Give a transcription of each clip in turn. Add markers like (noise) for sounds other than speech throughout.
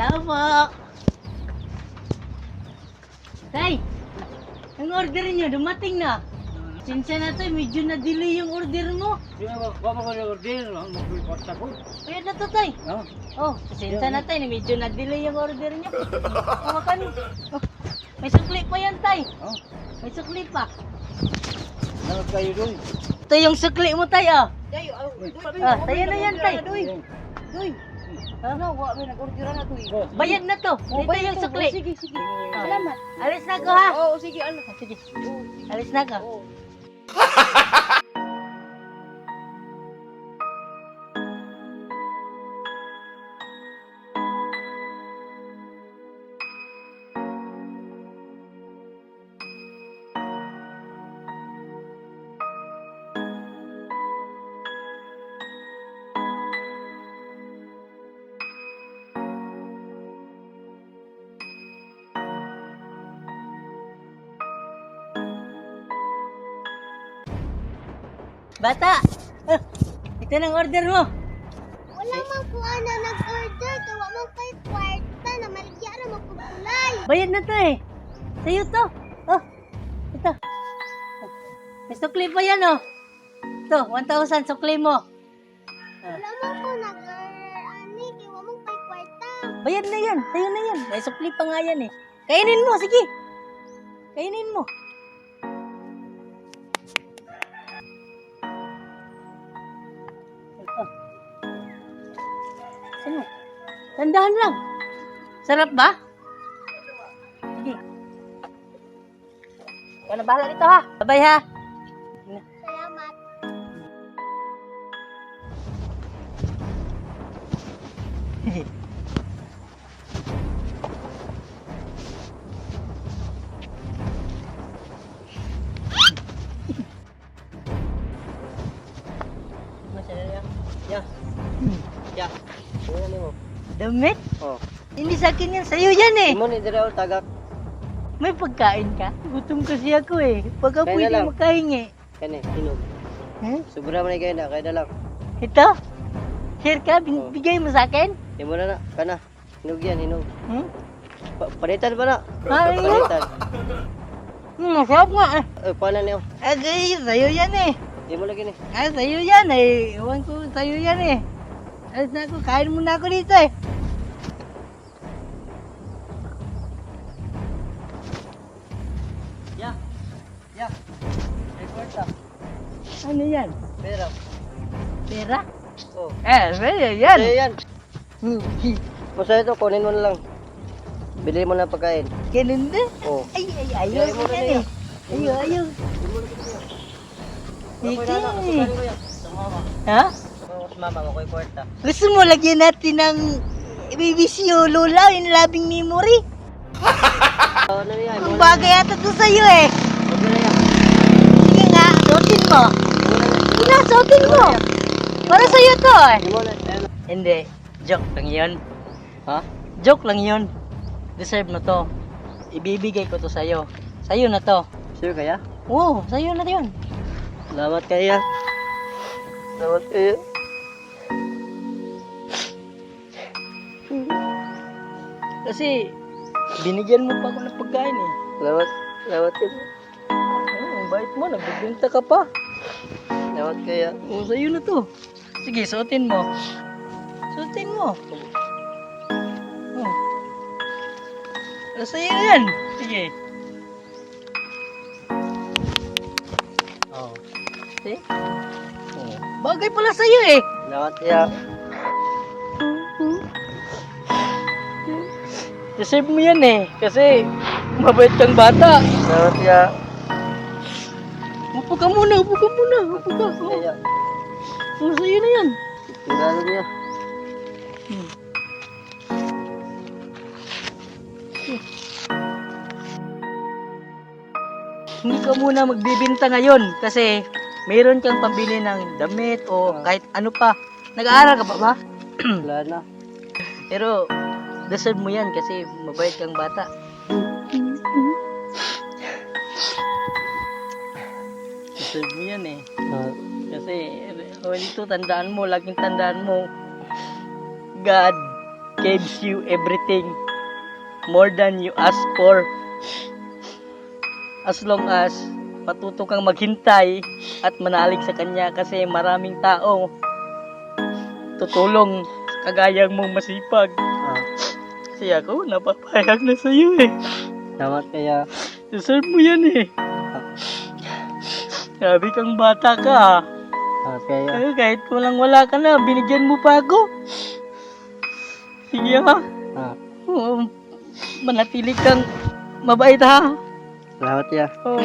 Tao po. Tay, ang order niyo dumating na. Sinsya na to, medyo na-delay yung order mo. Sino ba? Baka ko na-order, mag-report ako. Kaya na to, tay. No? Oh, sinsya na tay, medyo na-delay yung order niyo. (laughs) Oh, kan. Oh, may sukli pa yan, tay. Oh, May sukli pa. dapat kayo doon. Ito yung sukli mo, tay, oh. Dayo, aw, Ah, tayo na yan, tay. Doy, doy. Ano, wa may nag-order na doy. Oh, Bayad na to. Oh, Dito yung to. sukli. Oh, Sige, sige. Ah. Salamat. Alis na ko, ha? Oo, sige, ano. Sige, Oo, sige. alis na ko. Oo. Bata! Ah, ito ng order mo. Wala man po ana nag-order, kawa man kay kwarta na maligya na magpupulay. Bayad na to eh. Sa'yo to. Oh, ito. May sukli pa yan oh. Ito, 1,000 sukli mo. Ah, Wala man po nag-order, ani, kawa man kay kwarta. bayad na yan. Sa'yo na yan. May sukli pa nga yan eh. Kainin mo, sige. Kainin mo. Sino? Tandaan lang. Sarap ba? Sige. Ikaw na bahala dito ha. Bye ha. Salamat. (laughs) Ya. Ano mo? Damit? Oh. Hindi sa akin yan. Sa'yo yan eh. Imo ni dira tagak. May pagkain ka? Gutom kasi ako eh. Baka Kaya na pwede lang. makahingi. Kani, hinog. Hmm? Sobra man kay na, kaya na lang. Ito? Share ka? Bin- Oh. Bigay mo sa akin? Imo na na, kana. Hinog yan, hinog. Hmm? Pa palitan ba na? Ay, Palitan. Hmm, masarap nga eh. Eh, paano niyo? Eh, sa'yo, sa'yo yan eh. Imo lagi ni. Eh, sa'yo yan eh. Iwan ko sa'yo yan eh. Ya. Report ta. Ano yan? Pero. Pera? Oh. Eh, pera yan. Sa'yo yan. Basta ito, kunin mo na lang. Bili mo na pagkain. Ganun din. Oh. Ay, ay, ayaw Ayaw mo mo na yan niya. eh. Ayaw, ayaw. Sige. Ha? Mas mama mo ko'y kwarta. Gusto mo lagyan natin ng BBC o Lola, yung labing memory? (laughs) Ano na yan? Ang bagay ata to sa'yo eh. Huwag na yan. Sige nga, suotin mo. Sige suotin mo. Para sa'yo to eh. Hindi, joke lang yun. Ha? Joke lang yun. Deserve mo to. Ibibigay ko to sa'yo. Sa'yo na to. Sure kaya? Oo, sa'yo na yun. Salamat kaya. Salamat kaya. Kasi, binigyan mo pa ako ng pagkain eh. Salamat. Salamat kaya. Oo, ang bait mo, nagbibinta ka pa. Salamat kaya. Oo, sa'yo na to. Sige, suotin mo. Suotin mo. Oh. Oh, sa'yo na yan. Sige. Oh. See? Oh. Bagay pala sa'yo eh. Salamat kaya. Deserve mo yan eh. Kasi, mabait kang bata. Salamat kaya. Upo ka muna, upo ka muna. Upo ka. Oh, Kaya. sa'yo na yan. Tingnan niya. Hindi ka muna magbibinta ngayon kasi mayroon kang pambili ng damit o kahit ano pa. Nag-aaral ka pa ba? (clears throat) Wala na. Pero deserve mo yan kasi mabait kang bata. Deserve mo yan eh. Kasi, oh, ito tandaan mo, laging tandaan mo, God gives you everything more than you ask for. As long as matuto kang maghintay at manalig sa Kanya kasi maraming tao tutulong kagayang mong masipag. Kasi ako, napapayag na sa'yo eh. Salamat kaya. Deserve mo yan eh. Grabe kang bata ka ah. Salamat kaya. Kahit walang wala ka na, binigyan mo pa ako. Sige ha. Ah, Oo, manatili kang mabait ha. salamat kaya. Oo.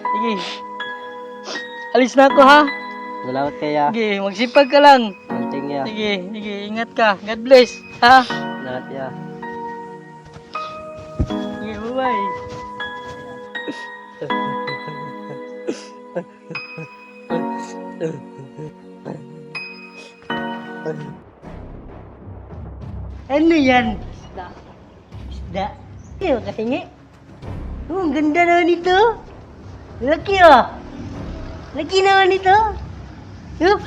Sige. Alis na ako ha. Salamat kaya. Sige, magsipag ka lang. Anting kaya. Sige, sige, ingat ka. God bless. Ha? Salamat kaya. Sige, bye-bye. Ano yan? Isda. Isda? Iyo, katingi. Oh, ang ganda naman ito. Laki oh. Laki naman ito. Yup.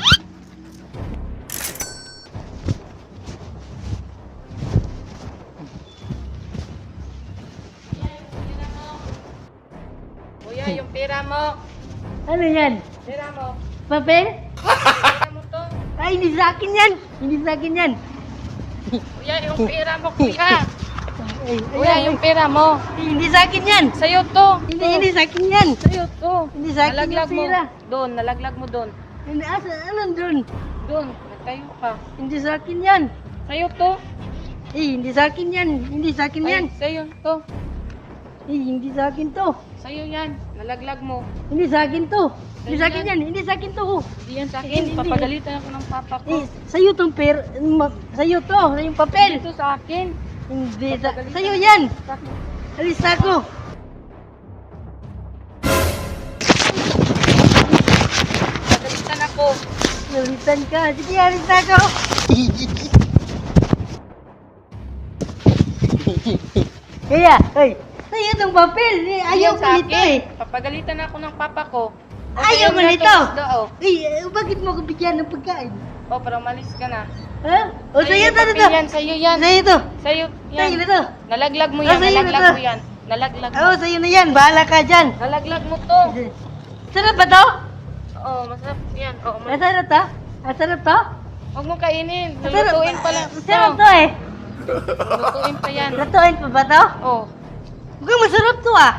Ano yan? Pera mo. Papel? Pera mo to. Ay, hindi sa akin yan. Hindi sa akin yan. Kuya, yung pera mo, kuya. Ay, Kuya, yung pera mo. Ay, hindi sa akin yan. Sa'yo to. Hindi, hindi sa akin yan. Sa'yo to. Hindi sa akin Nalaglag yung mo. pera. Doon, nalaglag mo doon. Hindi, asa, alam doon. Doon, nagtayo ka. Hindi sa akin yan. Sa'yo to. Eh, hindi sa akin yan. Hindi sa akin yan. Ay, sa'yo to. Eh, hindi sa akin to. Sa'yo yan. Nalaglag mo. Hindi sa akin to. Hindi sa akin yan. yan. Hindi sa akin to. oh. Hindi yan sa Hindi, akin. hindi. Papagalitan ako ng papa ko. Eh, sa'yo tong per... ma- Sa'yo to. Yung papel. Ito sa akin. Hindi sa... Sa'yo yan. Sa akin. Alis na ako. Papagalitan ako. Nalitan ka. Sige, alis na ako. (laughs) Kaya, ay, sa'yo tong papel. Eh, ayaw Yan ko sa nito akin. eh. Papagalitan ako ng papa ko. Ayaw sa'yo mo nito. oh. Eh, eh, bakit mo ako bigyan ng pagkain? Oh, pero umalis ka na. Ha? O, sa'yo yung to, papel to. Yan, sa'yo yan. Sa'yo to. Sa'yo Sa'yo yan. na to. Nalaglag mo Ah, yan, sa'yo na nalaglag to. mo yan. Nalaglag mo. Oo, sa'yo na yan. Bahala ka dyan. Nalaglag mo to. Sarap ba to? Oo, masarap yan. Oo, ma- Masarap to? Masarap to? Huwag mo kainin. Masarap- Lulutuin pa lang. Masarap to eh. Lulutuin pa yan. Lutuin pa ba to? Oo, Mukhang masarap to ah.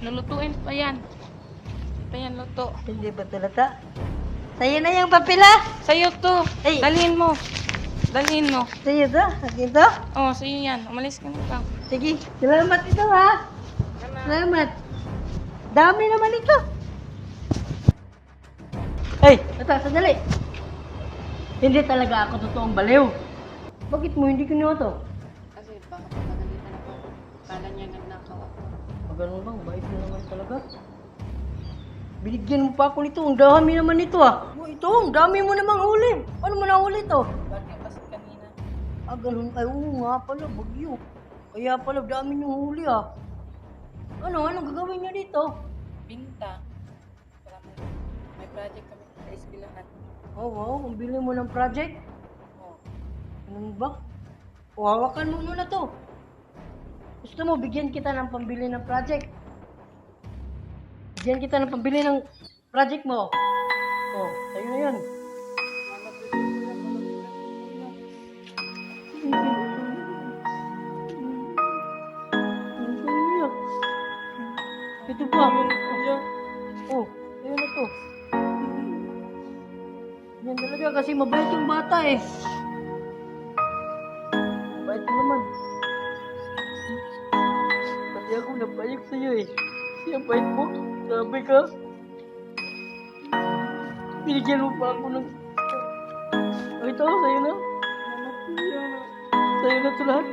lulutuin pa yan. Pa yan luto. Hindi ba talata? Sa'yo na yung papel ah. Sa'yo to. Ay. Dalhin mo. Dalhin mo. Sa'yo to? Akin to? Oo, sa'yo yan. Umalis ka na lang. Sige. Salamat ito ha. Salamat. Dami naman ito. Ay, ito, sandali. Hindi talaga ako totoong baliw. Bakit mo hindi kinuha to? Kasi baka papagalitan ako. Kala niya nagnakaw ako. Ah, ganun lang, bait mo naman talaga. Binigyan mo pa ako nito, ang dami naman nito ah. Oh, ito, ang dami mo namang huli. Paano mo nahuli to? Bakit kasi kanina? Ah, ganun. Ay, oo nga pala, bagyo. Kaya pala, dami niyong huli ah. Ano, anong gagawin niyo dito? Binta. May, project kami sa eskwelahan. Oh, wow, ang bili mo ng project. Oo. Ano ba? O, hawakan mo muna to. Gusto mo, bigyan kita ng pambili ng project. Bigyan kita ng pambili ng project mo. Oh, tayo na yan. Ito pa. Oh, ayun na to. Yan talaga kasi mabait yung bata eh. Sa'yo eh. Siya bait mo. Sabi ka. Binigyan mo pa ako ng... Oh, ito, sa'yo na. Sa'yo na ito lahat.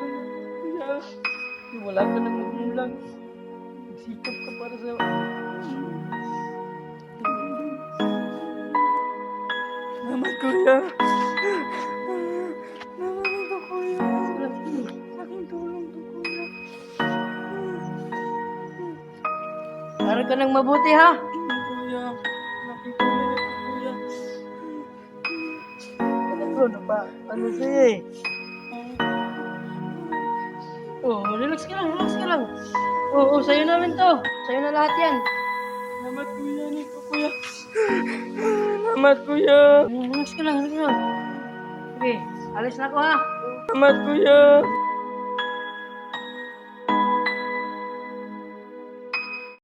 Wala ka nang magulang. Nagsikap ka para sa... Naman, kuya. Naman Para ka nang mabuti, ha? Kuya. Aking tulong ito, kuya. Ano, napa, ano sa'yo eh? Oh, relax ka lang, relax ka lang. Oo, oh, sa'yo namin to. Sa'yo na lahat yan. Salamat kuya nito kuya. Salamat kuya. Relax ka lang, relax ka lang. Okay, alis na ako ha. Salamat kuya.